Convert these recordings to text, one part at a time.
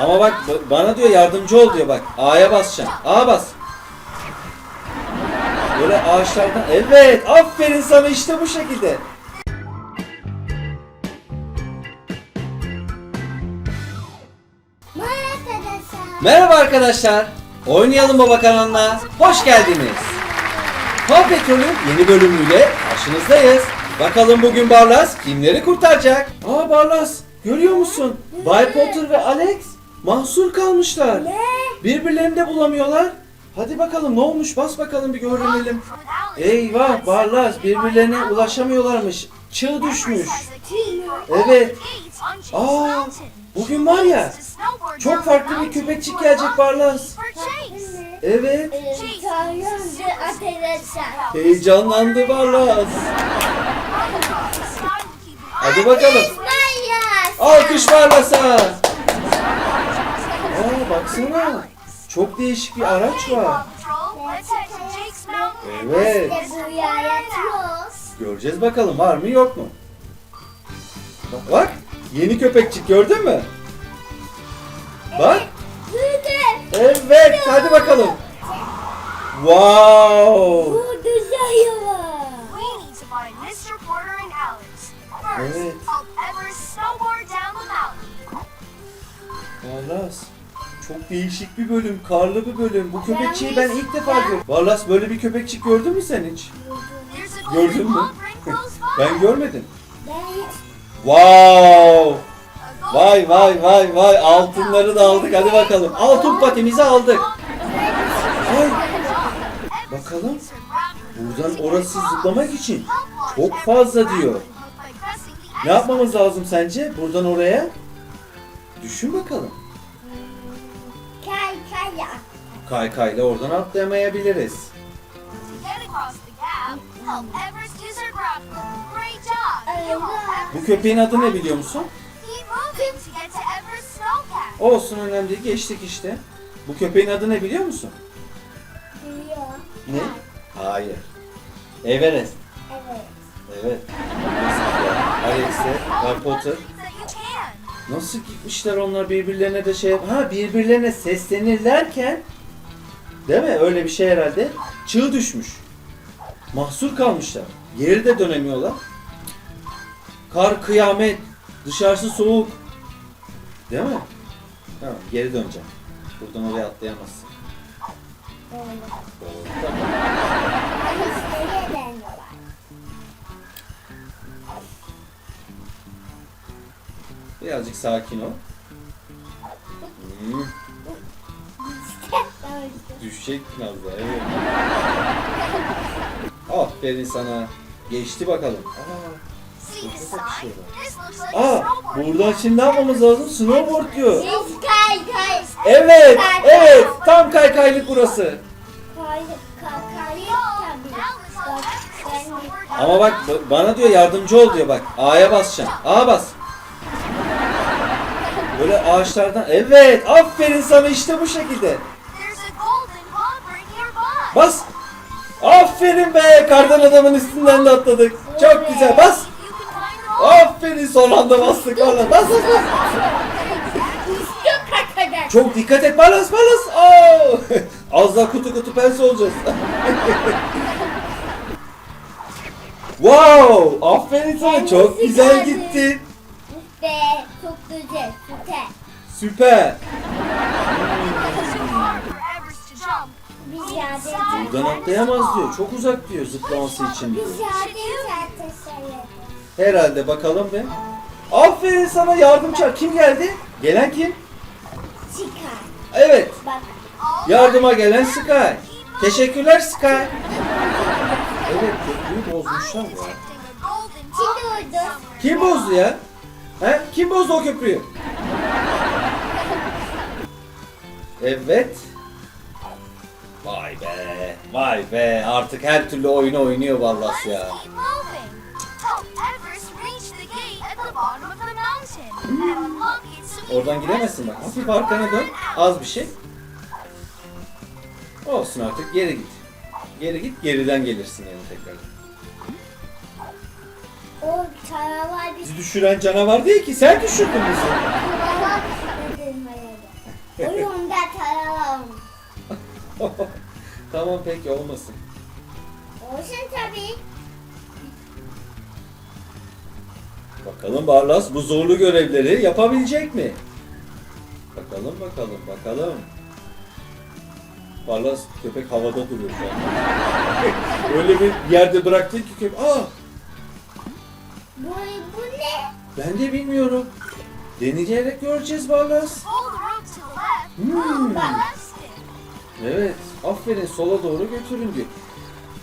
Ama bak bana diyor yardımcı ol diyor bak. A'ya basacaksın. A bas. Böyle ağaçlardan. Evet. Aferin sana işte bu şekilde. Merhaba arkadaşlar. Oynayalım Baba kanalına. Hoş geldiniz. Paw Patrol'ün yeni bölümüyle karşınızdayız. Bakalım bugün Barlas kimleri kurtaracak? Aa Barlas görüyor musun? Bay Potter ve Alex mahsur kalmışlar. Ne? Birbirlerini de bulamıyorlar. Hadi bakalım ne olmuş bas bakalım bir öğrenelim. Eyvah Barlas birbirlerine ulaşamıyorlarmış. Çığ düşmüş. Evet. Aa, bugün var ya, Çok farklı bir köpekçik gelecek Barlas. Evet. Heyecanlandı Barlas. Hadi bakalım. Alkış Barlas'a. Baksana. Çok değişik bir araç var. Evet. Göreceğiz bakalım var mı yok mu? Bak, bak yeni köpekçik gördün mü? Bak. Evet hadi bakalım. Wow. Evet. Barlas. Çok değişik bir bölüm, karlı bir bölüm. Bu köpekçiyi ben ilk defa gördüm. Barlas böyle bir köpekçik gördün mü sen hiç? Gördün mü? Ben görmedim. Wow! Vay vay vay vay altınları da aldık hadi bakalım. Altın patimizi aldık. Ay, bakalım. Buradan orası zıplamak için çok fazla diyor. Ne yapmamız lazım sence? Buradan oraya? Düşün bakalım. Kaykayla oradan atlayamayabiliriz. Bu köpeğin adı ne biliyor musun? Olsun önemli değil geçtik işte. Bu köpeğin adı ne biliyor musun? Ne? Hayır. Everest. Evet. Evet. Alex'e, Harry Potter. Nasıl gitmişler onlar birbirlerine de şey ha birbirlerine seslenirlerken değil mi öyle bir şey herhalde çığ düşmüş. Mahsur kalmışlar. Geri de dönemiyorlar. Kar kıyamet. Dışarısı soğuk. Değil mi? Tamam geri döneceğim. Buradan oraya atlayamazsın. Doğru. Tamam. Birazcık sakin ol. Hmm, işte. düşecek biraz daha evet. Aferin sana. Geçti bakalım. Aa, aa buradan şimdi ne yapmamız lazım? Snowboard diyor. Evet, evet. Tam kaykaylık burası. Ama bak bana diyor yardımcı ol diyor bak. A'ya basacaksın. A bas. Böyle ağaçlardan. Evet, aferin sana işte bu şekilde. Bas. Aferin be. Kardan adamın üstünden de atladık. Çok güzel. Bas. Aferin son anda bastık valla. Bas bas bas. Çok dikkat et. Balas balas. Oo. Az daha kutu kutu pense olacağız. wow. Aferin sana. Çok güzel gittin. Ve çok güzel. Süper. Süper. Yardım Buradan atlayamaz diyor. Çok uzak diyor zıplaması için diyor. Yardım zaten Herhalde bakalım be. Aferin sana yardımcı. Kim geldi? Gelen kim? Çıkar. Evet. Yardıma gelen Sky. Teşekkürler Sky. Evet köprüyü bozmuşlar ya. Şimdi oldu. Kim bozdu ya? He? Kim bozdu o köprüyü? Evet. Vay be. Vay be. Artık her türlü oyunu oynuyor vallahi ya. Oradan gidemezsin bak. Hafif arkana dön. Az bir şey. Olsun artık geri git. Geri git geriden gelirsin yani tekrar. O canavar Bizi düşüren canavar değil ki sen düşürdün bizi. canavar tamam peki olmasın. Olsun tabii. Bakalım Barlas bu zorlu görevleri yapabilecek mi? Bakalım bakalım bakalım. Barlas köpek havada duruyor şu an. Öyle bir yerde bıraktı ki köpek. Aa Bu, bu ne? ben de bilmiyorum. Deneyerek göreceğiz Barlas. Hmm. Evet aferin sola doğru götürün diyor.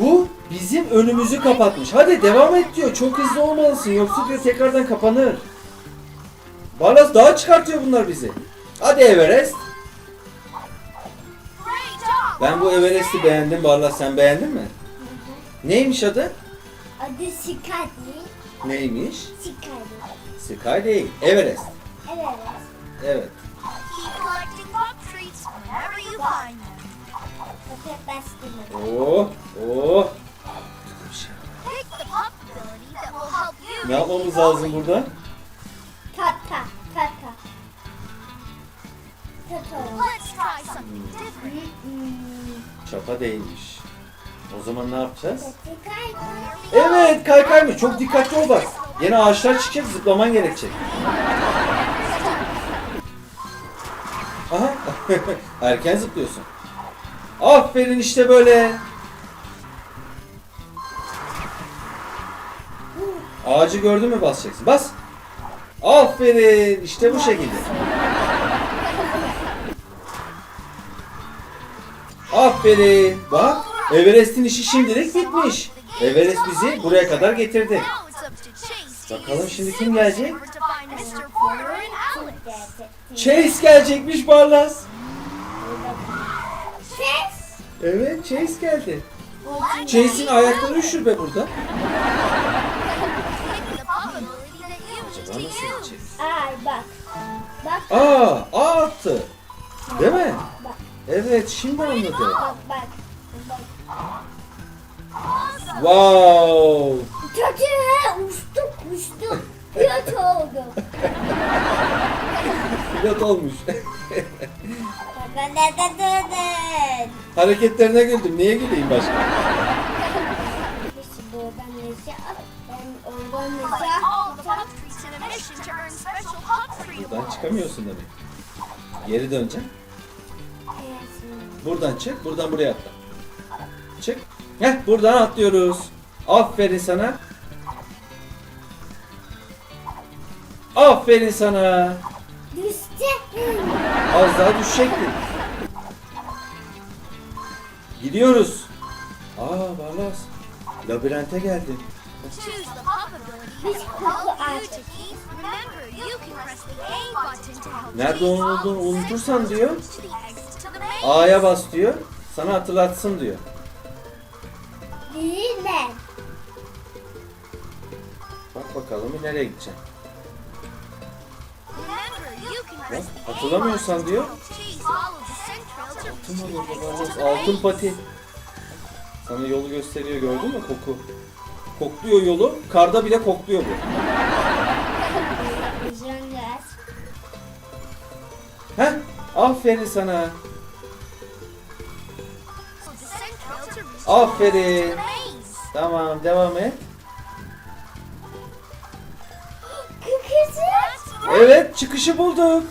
Bu bizim önümüzü kapatmış. Hadi devam et diyor. Çok hızlı olmalısın yoksa diyor tekrardan kapanır. Barlas daha çıkartıyor bunlar bizi. Hadi Everest. Great job. Ben bu Everest'i beğendim. Barlas sen beğendin mi? Neymiş adı? Adı Sikadi. Neymiş? Sikadi. Sky değil. Everest. Evet. Keep collecting pop treats whenever you find them. Help you. Ne yapmamız lazım burada? Tata. Tata. Çapa değilmiş. O zaman ne yapacağız? Evet kaykaymış. Çok dikkatli ol bak. Yine ağaçlar çıkacak zıplaman gerekecek. Aha. Erken zıplıyorsun. Aferin işte böyle. Ağacı gördün mü basacaksın. Bas. Aferin. İşte bu şekilde. Aferin. Bak. Everest'in işi şimdilik bitmiş. Everest bizi buraya kadar getirdi. Bakalım şimdi kim gelecek? Chase gelecekmiş Barlas. Ses. Evet Chase geldi. Chase'in ayakları üşür be burada. Acaba nasıl gidecek? Ay bak. Bak Aa, aa attı. Değil mi? bak. Evet şimdi anladı. Bak bak. Bak. Wow. Kötü uçtuk uçtuk. Kötü oldu. Pilot olmuş. Hareketlerine güldüm. Niye güleyim başka? Buradan çıkamıyorsun demek. Geri döneceksin. Buradan çık. Buradan buraya atla. Çık. Heh buradan atlıyoruz. Aferin sana. Aferin sana. Düştü. Az daha düşecektin. The A button to help Nerede Chase olduğunu unutursan diyor. A'ya bas diyor. Sana hatırlatsın diyor. Değil. Bak bakalım nereye the A Hatırlamıyorsan diyor. Altın pati. Sana yolu gösteriyor gördün mü koku? Kokluyor yolu. Karda bile kokluyor bu. Heh. Aferin sana. Aferin. Tamam devam et. Evet çıkışı bulduk.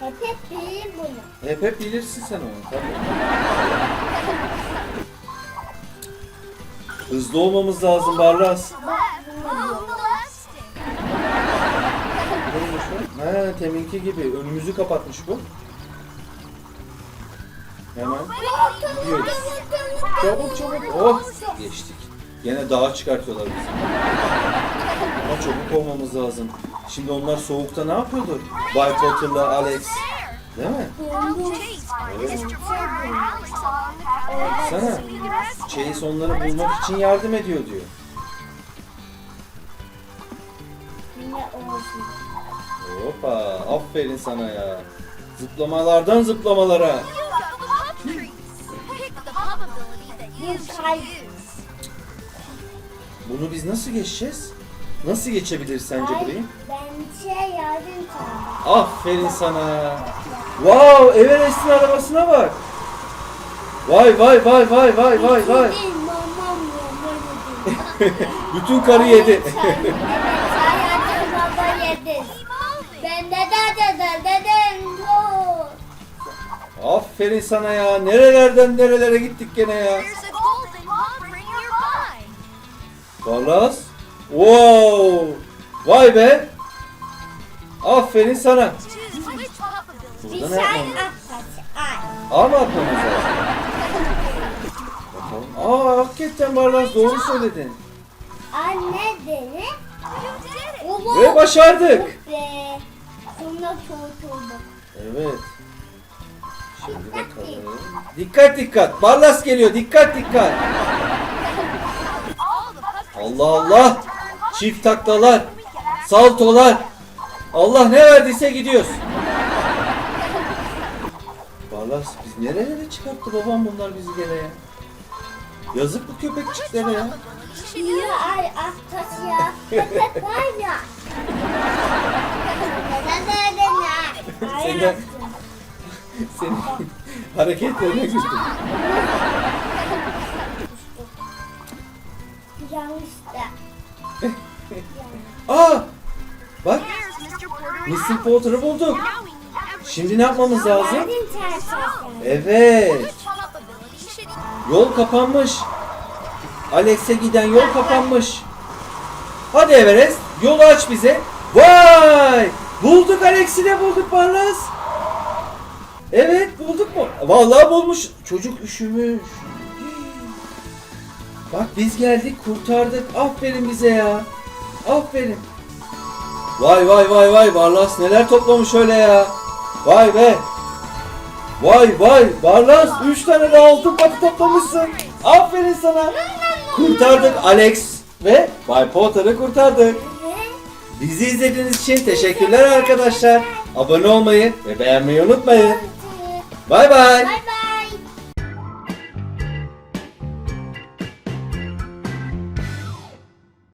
Hep hep bilirim bunu. Hep hep bilirsin sen onu tabii. Hızlı olmamız lazım stick. Neymiş? He teminki gibi önümüzü kapatmış bu. Hemen gidiyoruz. Çabuk çabuk. Oh geçtik. Gene dağa çıkartıyorlar bizi. Ama çabuk olmamız lazım. Şimdi onlar soğukta ne yapıyordur? Bay Potter'la Alex. Değil mi? Path. Sana Chase onları bulmak için yardım ediyor diyor. Hoppa aferin sana ya. Zıplamalardan zıplamalara. Bunu biz nasıl geçeceğiz? Nasıl geçebilir sence Ay, burayı? Bence yardım çağır. Aferin sana. Wow, Everest'in arabasına bak. Vay vay vay vay vay vay vay. Bütün karı yedi. Hayatım baba. Ben de de de de de. Aferin sana ya. Nerelerden nerelere gittik gene ya. Barlas. Wow. Vay be. Aferin sana. Burada ne yapmamız? Ay. A mı atmamız lazım? Bakalım. Aa hakikaten Barlas doğru söyledin. Anne it. Baba. Ve başardık. Be. Sonra kurtulduk. Evet. Şimdi bakalım. Dikkat dikkat. Barlas geliyor. Dikkat dikkat. Allah Allah. Çift taklalar. Saltolar. Allah ne verdiyse gidiyoruz. Barlas biz nerelere çıkarttı babam bunlar bizi gene ya. Yazık bu köpekçiklere ya. İyi ay atlası ya. Köpek var ya. Neden öyle ya? Senden- Senin hareketlerine güldüm. Yanlıştı. Aa! Bak Mr. Potter'ı bulduk. Şimdi ne yapmamız lazım? Evet. Yol kapanmış. Alex'e giden yol kapanmış. Hadi Everest, yolu aç bize. Vay! Bulduk Alex'i de bulduk Barlas. Evet bulduk mu? Vallahi bulmuş. Çocuk üşümüş. Bak biz geldik kurtardık. Aferin bize ya. Aferin. Vay vay vay vay Barlas neler toplamış öyle ya. Vay be. Vay vay Barlas 3 tane de altın patı toplamışsın. Aferin sana. Kurtardık Alex ve Bay Potter'ı kurtardık. Bizi izlediğiniz için teşekkürler arkadaşlar. Abone olmayı ve beğenmeyi unutmayın. Bay bay.